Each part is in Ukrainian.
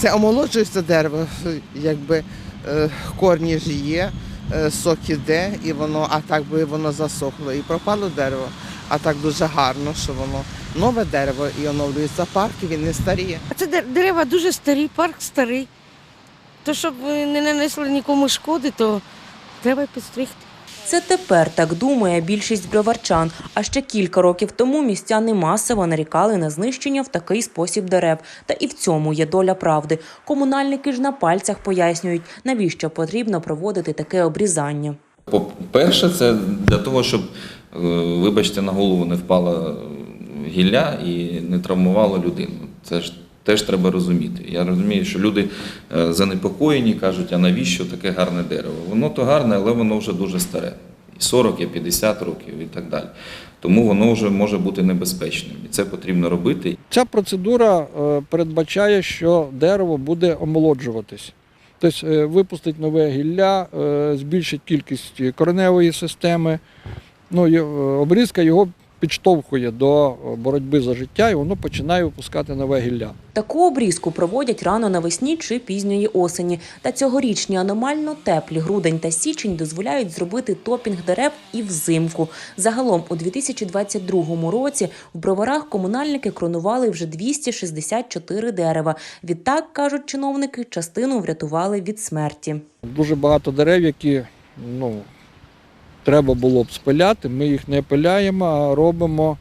Це омолоджується дерево, якби е, корні ж є, е, сок іде, і воно, а так би воно засохло і пропало дерево. А так дуже гарно, що воно нове дерево і оновлюється парк, і він не старіє. А це дерева дуже старі, парк старий. То щоб не нанесли нікому шкоди, то треба підстригти. Це тепер так думає більшість броварчан. А ще кілька років тому містяни масово нарікали на знищення в такий спосіб дерев. Та і в цьому є доля правди. Комунальники ж на пальцях пояснюють, навіщо потрібно проводити таке обрізання. По-перше, це для того, щоб, е, вибачте, на голову не впала гілля і не травмувало людину. Це ж теж треба розуміти. Я розумію, що люди е, занепокоєні, кажуть, а навіщо таке гарне дерево? Воно то гарне, але воно вже дуже старе. І 40, і 50 років і так далі. Тому воно вже може бути небезпечним. І це потрібно робити. Ця процедура е, передбачає, що дерево буде омолоджуватись. Тобто е, випустить нове гілля, збільшить кількість кореневої системи. Ну, обрізка його підштовхує до е, боротьби за життя, і воно починає випускати нове гілля. Таку обрізку проводять рано навесні чи пізньої осені. Та цьогорічні аномально теплі грудень та січень дозволяють зробити топінг дерев і взимку. Загалом у 2022 році в броварах комунальники кронували вже 264 дерева. Відтак, кажуть чиновники, частину врятували від смерті. Дуже багато дерев, які ну, треба було б спиляти. Ми їх не пиляємо, а робимо,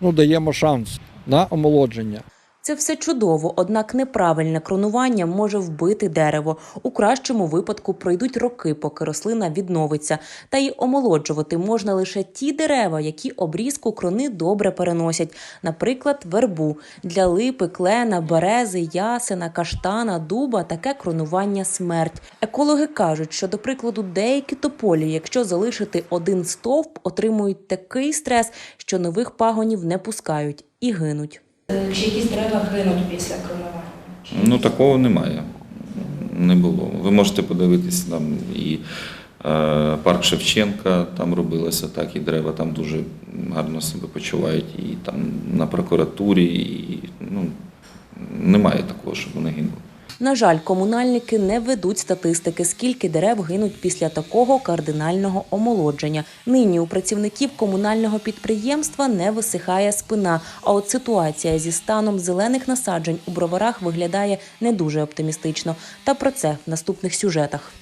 ну, даємо шанс на омолодження. Це все чудово, однак неправильне кронування може вбити дерево. У кращому випадку пройдуть роки, поки рослина відновиться. Та й омолоджувати можна лише ті дерева, які обрізку крони добре переносять, наприклад, вербу. Для липи, клена, берези, ясена, каштана, дуба таке кронування смерть. Екологи кажуть, що, до прикладу, деякі тополі, якщо залишити один стовп, отримують такий стрес, що нових пагонів не пускають і гинуть. Чи якісь дерева гинуть після кронування? Ну такого немає. Не було. Ви можете подивитись там і е, парк Шевченка там робилося так, і дерева там дуже гарно себе почувають, і там на прокуратурі, і ну, немає такого, щоб вони гинули. На жаль, комунальники не ведуть статистики, скільки дерев гинуть після такого кардинального омолодження. Нині у працівників комунального підприємства не висихає спина. А от ситуація зі станом зелених насаджень у броварах виглядає не дуже оптимістично. Та про це в наступних сюжетах.